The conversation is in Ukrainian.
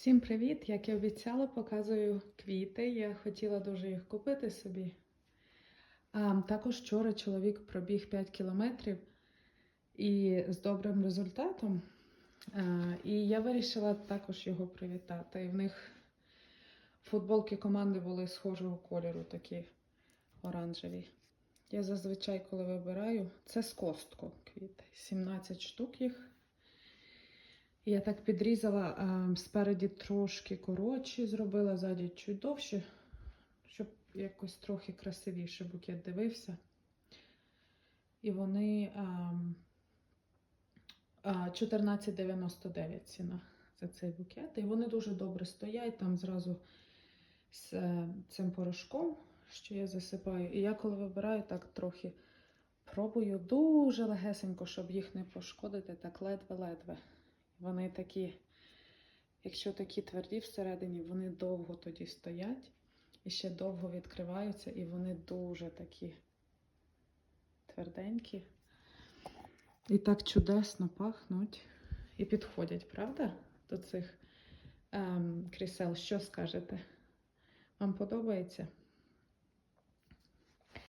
Всім привіт! Як і обіцяла, показую квіти. Я хотіла дуже їх купити собі. А, також вчора чоловік пробіг 5 кілометрів і з добрим результатом. А, і я вирішила також його привітати. І в них футболки команди були схожого кольору, такі оранжеві. Я зазвичай, коли вибираю, це з костку квіти. 17 штук їх. Я так підрізала спереді трошки коротші, зробила ззаді чуть довше, щоб якось трохи красивіше букет дивився. І вони а, а, 14,99 ціна за цей букет. І вони дуже добре стоять там зразу з е, цим порошком, що я засипаю. І я коли вибираю, так трохи пробую дуже легесенько, щоб їх не пошкодити, так ледве-ледве. Вони такі, якщо такі тверді всередині, вони довго тоді стоять і ще довго відкриваються, і вони дуже такі тверденькі. І так чудесно пахнуть і підходять, правда? До цих ем, крісел. Що скажете? Вам подобається?